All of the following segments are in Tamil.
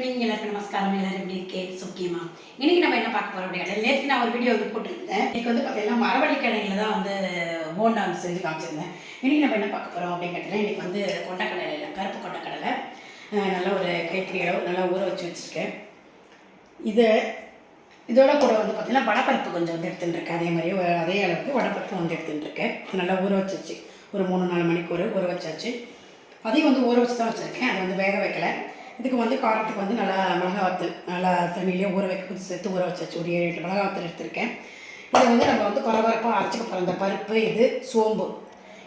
ஈவினிங் எல்லாருக்கும் நமஸ்காரம் எல்லாரும் எப்படி இருக்கேன் சுக்கியமா. இன்னைக்கு நம்ம என்ன பார்க்க போறோம் அப்படின்னா நேற்று நான் ஒரு வீடியோ வந்து போட்டிருந்தேன். இன்னைக்கு வந்து பார்த்தீங்கன்னா மரவள்ளி தான் வந்து போண்டா வந்து செஞ்சு காமிச்சிருந்தேன். இன்னைக்கு நம்ம என்ன பார்க்க போறோம் அப்படின்னு கேட்டீங்கன்னா இன்னைக்கு வந்து கொண்டக்கடலை இல்லை கருப்பு கொண்டக்கடலை. நல்ல ஒரு கைப்பிடி அளவு நல்லா ஊற வச்சு வச்சுருக்கேன். இது இதோட கூட வந்து பார்த்தீங்கன்னா வடப்பருப்பு கொஞ்சம் வந்து எடுத்துட்டுருக்கேன் அதே மாதிரி அதே அளவுக்கு வடப்பருப்பு வந்து எடுத்துட்டுருக்கேன் நல்லா ஊற வச்சிருச்சு ஒரு மூணு நாலு மணிக்கு ஒரு ஊற வச்சாச்சு. அதையும் வந்து ஊற வச்சு தான் வச்சுருக்கேன். அதை வந்து வேக வைக்கல. இதுக்கு வந்து காரத்துக்கு வந்து நல்லா மிளகா வத்தல் நல்லா தண்ணியிலே ஊற வைக்க சேர்த்து ஊற வச்சாச்சு. ஒரு ஏழு எட்டு மிளகா வத்தல் எடுத்திருக்கேன். இதை வந்து நம்ம வந்து குறவரப்பாக அரைச்சிக்க போகிறோம் இந்த பருப்பு இது சோம்பு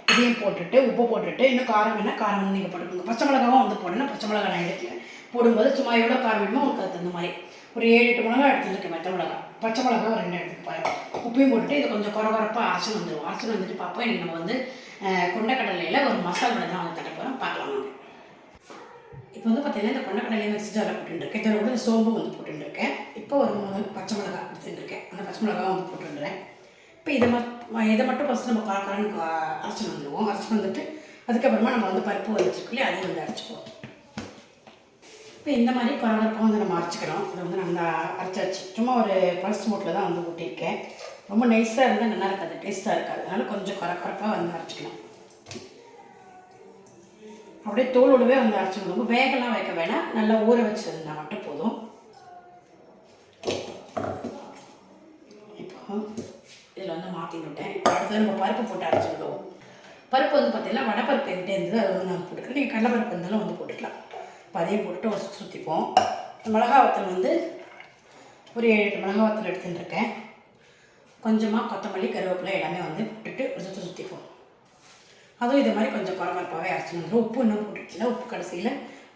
இதையும் போட்டுட்டு உப்பு போட்டுட்டு இன்னும் காரம் வேணால் காரம் வந்து நீங்கள் போட்டுக்கோங்க. பச்சை மிளகாவும் வந்து போடணும். பச்சை மிளகா நான் எடுக்கல. போடும்போது சும்மா எவ்வளோ காரம் வேணுமோ உங்களுக்கு அது தகுந்த மாதிரி. ஒரு ஏழு எட்டு மிளகா எடுத்துருக்கேன் மெத்த மிளகா. பச்சை மிளகா ஒரு ரெண்டு எடுத்துப்பாரு பாருங்க உப்பையும் போட்டுட்டு இது கொஞ்சம் குறவரப்பாக அரைச்சி வந்துடும் அரைச்சி வந்துட்டு பார்ப்போம் எனக்கு நம்ம வந்து அஹ், கொண்டக்கடலையில் ஒரு மசாலா வடை தான் வந்து தட்ட போகிறோம் பார்க்கலாம் நாங்கள் இப்போ வந்து பார்த்தீங்கன்னா இந்த கொண்டக்கடலையை மிக்ஸி ஜாரில் போட்டுருக்கேன் இதோட கூட சோம்பு வந்து போட்டுருக்கேன் இப்போ ஒரு மூணு பச்சை மிளகா எடுத்துருக்கேன் அந்த பச்சை மிளகா வந்து போட்டுருந்தேன் இப்போ இதை மட் இதை மட்டும் ஃபஸ்ட்டு நம்ம காரக்காரனுக்கு அரைச்சி வந்துடுவோம். அரைச்சி வந்துட்டு அதுக்கப்புறமா நம்ம வந்து பருப்பு வந்துச்சுக்குள்ளே அதையும் வந்து அரைச்சிக்குவோம். இப்போ இந்த மாதிரி குறவரப்பாக வந்து நம்ம அரைச்சிக்கிறோம். இதை வந்து நம்ம அரைச்சாச்சு சும்மா ஒரு பல்ஸ் மூட்டில் தான் வந்து ஊட்டியிருக்கேன். ரொம்ப நைஸாக இருந்தால் நல்லா இருக்காது டேஸ்ட்டாக இருக்காது. அதனால் கொஞ்சம் கொர குறப்பாக வந்து அரைச்சிக்கலாம். அப்படியே தோலோடவே வந்து அரைச்சிக்கணும் ரொம்ப வேகலாம் வைக்க வேணாம். நல்லா ஊற வச்சிருந்தா மட்டும் போதும். இப்போ இதில் வந்து மாற்றி விட்டேன். இப்போ அடுத்தது நம்ம பருப்பு போட்டு அரைச்சி விடுவோம் பருப்பு வந்து பார்த்தீங்கன்னா வடப்பருப்பு என்கிட்ட இருந்தது. அது வந்து நான் போட்டுக்கிறேன். நீங்கள் கடலப்பருப்பு இருந்தாலும் வந்து போட்டுக்கலாம். இப்போ அதையும் போட்டு ஒரு சுற்றி சுற்றிப்போம் மிளகா வத்தல் வந்து ஒரு ஏழு எட்டு மிளகா வத்தல் எடுத்துட்டுருக்கேன். கொஞ்சமாக கொத்தமல்லி கருவேப்பிலை எல்லாமே வந்து போட்டுட்டு ஒரு சுற்றி சுற்றிப்போம் அதுவும் இது மாதிரி கொஞ்சம் குறமரப்பாகவே அரைச்சி வந்துடும் உப்பு இன்னும் போட்டுக்கல உப்பு கடைசியில்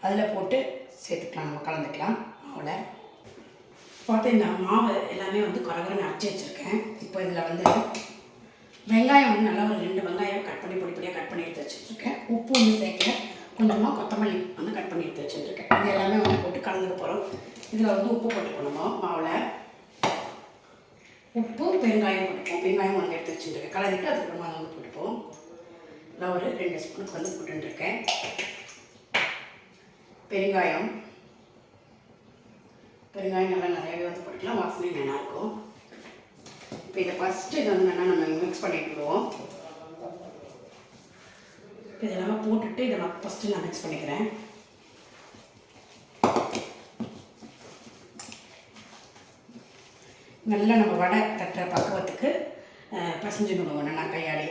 அதில் போட்டு சேர்த்துக்கலாம். நம்ம கலந்துக்கலாம். மாவில். பார்த்தீங்கன்னா மாவு எல்லாமே வந்து குறகுறன்னு அரைச்சி வச்சுருக்கேன். இப்போ இதில் வந்து வெங்காயம் வந்து நல்லா ஒரு ரெண்டு வெங்காயம் கட் பண்ணி பொடி பொடியாக கட் பண்ணி எடுத்து வச்சுருக்கேன். உப்பு வந்து சேர்க்கல. கொஞ்சமாக கொத்தமல்லி வந்து கட் பண்ணி எடுத்து வச்சுருக்கேன். இது எல்லாமே வந்து போட்டு கலந்துக்க போகிறோம் இதில் வந்து உப்பு போட்டுக்கணுமா மாவில். உப்பு பெருங்காயம் போட்டுப்போம். பெருங்காயம் வந்து எடுத்து வச்சுருக்கேன். கலந்துட்டு அதுக்கப்புறமா அதை வந்து போட்டுப்போம். நான் ஒரு ரெண்டு ஸ்பூனுக்கு வந்து போட்டுருக்கேன் பெருங்காயம். பெருங்காயம் நல்லா நிறையவே வந்து போட்டுக்கலாம். வாசனை நல்லாயிருக்கும் இப்போ இதை ஃபஸ்ட்டு இதை வந்து வேணால் நம்ம மிக்ஸ் பண்ணிவிடுவோம் இப்போ இதெல்லாம் போட்டுட்டு இதை நான் ஃபஸ்ட்டு நான் மிக்ஸ் பண்ணிக்கிறேன். நல்லா நம்ம வடை தட்டுற பக்குவத்துக்கு பசஞ்சு விடுவோம் நான் கையாலே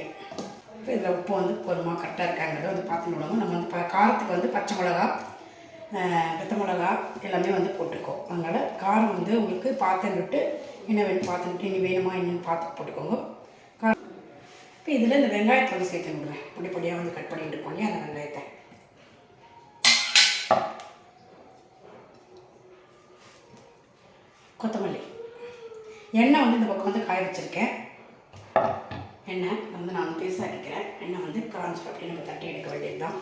இதில் உப்பு வந்து போதுமாக கரெக்டாக இருக்காங்கிறத வந்து பார்த்து விடுவோம் நம்ம வந்து ப- காரத்துக்கு வந்து பச்சை மிளகா அஹ், வெத்த மிளகா எல்லாமே வந்து போட்டிருக்கோம். அதனால் காரம் வந்து உங்களுக்கு பார்த்துட்டு என்ன வேணும் பார்த்துட்டு இனி வேணுமா என்னன்னு பார்த்து போட்டுக்கோங்க. காரம். இப்போ இதில் இந்த வெங்காயத்தை வந்து சேர்த்து விடுவேன் பொடி பொடியாக வந்து கட் பண்ணிட்டு இருக்கோம் இல்லையா அந்த வெங்காயத்தை. கொத்தமல்லி. எண்ணெய் வந்து இந்த பக்கம் வந்து காய வச்சுருக்கேன். எண்ணெய் வந்து நான் பேசாக்கிக்கிறேன் எண்ணெய் வந்து காஞ்சி அப்படியே நம்ம தட்டி எடுக்க வேண்டியது தான்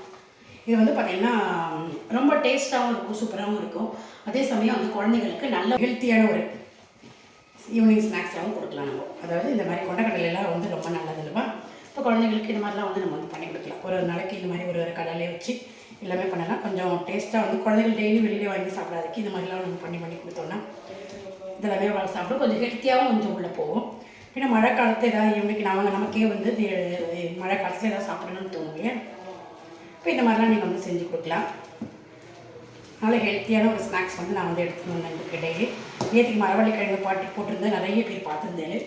இது வந்து பார்த்திங்கன்னா ரொம்ப டேஸ்ட்டாகவும் இருக்கும் சூப்பராகவும் இருக்கும். அதே சமயம் வந்து குழந்தைங்களுக்கு நல்ல ஹெல்த்தியான ஒரு ஈவினிங் ஸ்நாக்ஸாகவும் கொடுக்கலாம் நம்ம. அதாவது இந்த மாதிரி கொண்டக்கடலை எல்லாம் வந்து ரொம்ப நல்லது இல்லைவா? இப்போ குழந்தைங்களுக்கு இந்த மாதிரிலாம் வந்து நம்ம வந்து பண்ணி கொடுக்கலாம். ஒரு ஒரு நாளைக்கு இந்த மாதிரி ஒரு ஒரு கடலையை வச்சு எல்லாமே பண்ணலாம். கொஞ்சம் டேஸ்ட்டாக வந்து குழந்தைகள் டெய்லி வெளியிலே வாங்கி சாப்பிடாதுக்கு இந்த மாதிரிலாம் நம்ம பண்ணி பண்ணி கொடுத்தோம்னா இதெல்லாமே சாப்பிடும். கொஞ்சம் ஹெல்த்தியாகவும் கொஞ்சம் உள்ளே போகும். ஏன்னா மழை காலத்தில் ஏதாவது ஈவினிங் நாங்கள் நமக்கே வந்து மழை காலத்தில் ஏதாவது சாப்பிடணும்னு தோணும் இப்போ இந்த மாதிரிலாம் நீங்கள் வந்து செஞ்சு கொடுக்கலாம். நல்ல ஹெல்த்தியான ஒரு ஸ்நாக்ஸ் வந்து நான் வந்து எடுத்துன்னு வந்தேன் இதுக்கு டெய்லி நேற்றுக்கு மரவள்ளி கிழங்கு பாட்டு போட்டிருந்தேன். நிறைய பேர் பார்த்துருந்தேன்.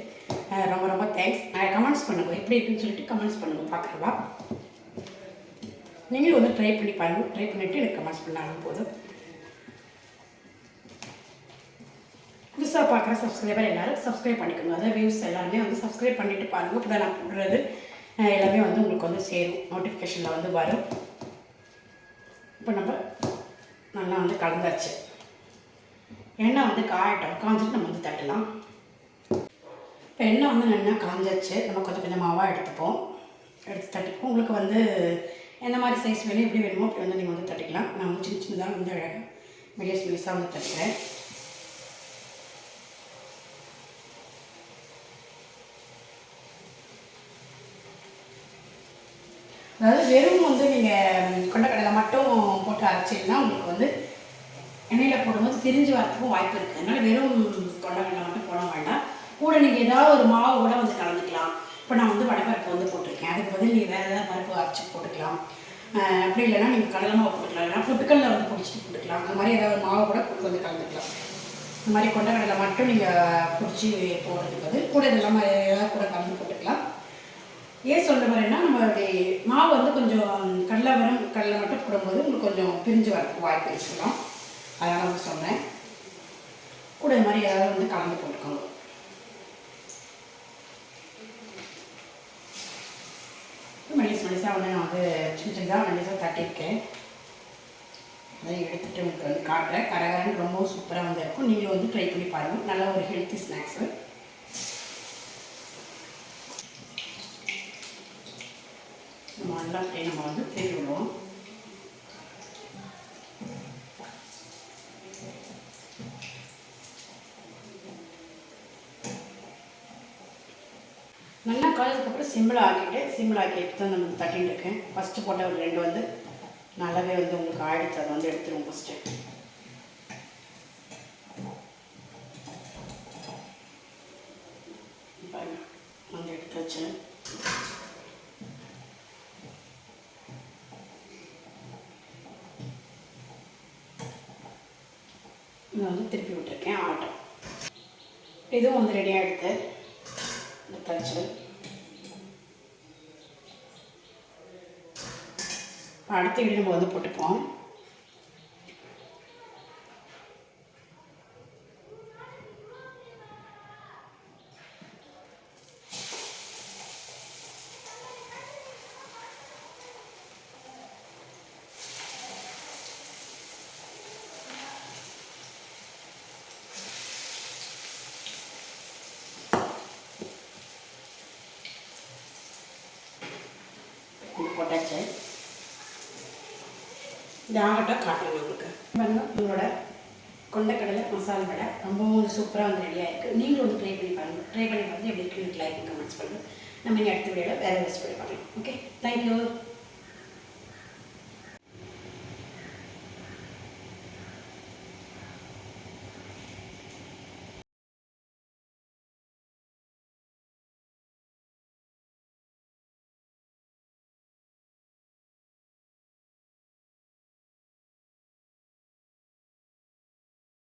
ரொம்ப ரொம்ப தேங்க்ஸ் நான் கமெண்ட்ஸ் பண்ணுங்க. எப்படி இருக்குன்னு சொல்லிட்டு கமெண்ட்ஸ் பண்ணுங்க. பார்க்குறவா? நீங்களும் வந்து ட்ரை பண்ணி பாருங்க. ட்ரை பண்ணிவிட்டு எனக்கு கமெண்ட்ஸ் பண்ணாலும் போதும். புதுசாக பார்க்குற சப்ஸ்கிரைபர் எல்லாரும் சப்ஸ்கிரைப் பண்ணிக்கோங்க. அதாவது வியூஸ் எல்லாருமே வந்து சப்ஸ்கிரைப் பண்ணிட்டு பாருங்கள் இப்போ தான் நான் போடுறது. எல்லாமே வந்து உங்களுக்கு வந்து சேரும். நோட்டிஃபிகேஷனில் வந்து வரும். இப்போ நம்ம நல்லா வந்து கலந்தாச்சு. எண்ணெய் வந்து காயட்டும். காஞ்சிட்டு நம்ம வந்து தட்டலாம். இப்போ எண்ணெய் வந்து நல்லா காஞ்சாச்சு நம்ம கொஞ்சம் கொஞ்சமாவாக எடுத்துப்போம். எடுத்து தட்டிப்போம். உங்களுக்கு வந்து எந்த மாதிரி சைஸ் வேணும் எப்படி வேணுமோ அப்படி வந்து நீங்கள் வந்து தட்டிக்கலாம். நான் வந்து சின்ன சின்னதாக வந்து அழகாக மெலியஸ் மெலிஸாக வந்து தட்டுறேன். அதாவது வெறும் வந்து நீங்கள் கொண்டக்கடலை மட்டும் போட்டு அரைச்சிங்கன்னா உங்களுக்கு வந்து எண்ணெயில் போடும்போது திரிஞ்சு வரதுக்கும் வாய்ப்பு இருக்குது அதனால் வெறும் கொண்டக்கடலை மட்டும் போட வேண்டாம். கூட நீங்கள் ஏதாவது ஒரு மாவு கூட வந்து கலந்துக்கலாம். இப்போ நான் வந்து வடைப்பருப்பு வந்து போட்டிருக்கேன். அதுக்கு பதில் நீங்கள் வேறு ஏதாவது பருப்பு அரைச்சி போட்டுக்கலாம். அப்படி இல்லைன்னா நீங்கள் கடலை மாவு போட்டுக்கலாம். இல்லைன்னா பொட்டுக்கல்ல வந்து பிடிச்சிட்டு போட்டுக்கலாம். அந்த மாதிரி ஏதாவது மாவு கூட வந்து கலந்துக்கலாம். இந்த மாதிரி கொண்டக்கடலை மட்டும் நீங்கள் பிடிச்சி போடுறதுக்கு பதில் கூட இதெல்லாம் ஏதாவது கூட கலந்து போட்டுக்கலாம். ஏன் சொல்ல வரேன்னா நம்மளுடைய மாவு வந்து கொஞ்சம் கடலை வரும் கடலை மட்டும் போடும்போது உங்களுக்கு கொஞ்சம் பிரிஞ்சு வரதுக்கு வாய்ப்பு இருக்கலாம் அதனால் வந்து சொன்னேன். கூட இது மாதிரி ஏதாவது வந்து கலந்து போட்டுக்கோங்க. மெலிஸ் மெலிசாக வந்து நான் வந்து சின்ன சின்னதாக மெலிசாக தட்டியிருக்கேன். அதை எடுத்துகிட்டு உங்களுக்கு வந்து காட்டுறேன். கரகரன்னு ரொம்பவும் சூப்பராக வந்து இருக்கும். நீங்களும் வந்து ட்ரை பண்ணி பாருங்கள் நல்ல ஒரு ஹெல்த்தி ஸ்நாக்ஸு நம்ம நல்லா நம்ம வந்து தேடி விடுவோம் நல்லா காலத்துக்கப்புறம் சிம்பிள் ஆக்கிட்டு சிம்பிள் ஆக்கி தான் நம்ம தட்டின்னு இருக்கேன். ஃபஸ்ட்டு போட்ட ஒரு ரெண்டு வந்து நல்லாவே வந்து உங்களுக்கு ஆயிடுச்சு. அதை வந்து எடுத்துருவோம் ஃபஸ்ட்டு வந்து எடுத்து வச்சேன் இங்கே வந்து திருப்பி விட்டுருக்கேன் ஆட்டம் இதுவும் வந்து ரெடியாக எடுத்து எடுத்தாச்சு அடுத்த வீடு நம்ம வந்து போட்டுப்போம் இது போட்டாச்சு. இது ஆகட்டும் காட்டுறேன் உங்களுக்கு. பாருங்க உங்களோட கொண்டக்கடலை மசாலா வடை ரொம்பவும் சூப்பராக வந்து ரெடியாக இருக்குது நீங்களும் வந்து ட்ரை பண்ணி பாருங்கள் ட்ரை பண்ணி பார்த்து எப்படி இருக்குன்னு லைக் கமெண்ட்ஸ் பண்ணுங்கள் நம்ம இனி அடுத்த வீடியோவில் வேறு ரெசிபி பண்ணலாம் ஓகே தேங்க்யூ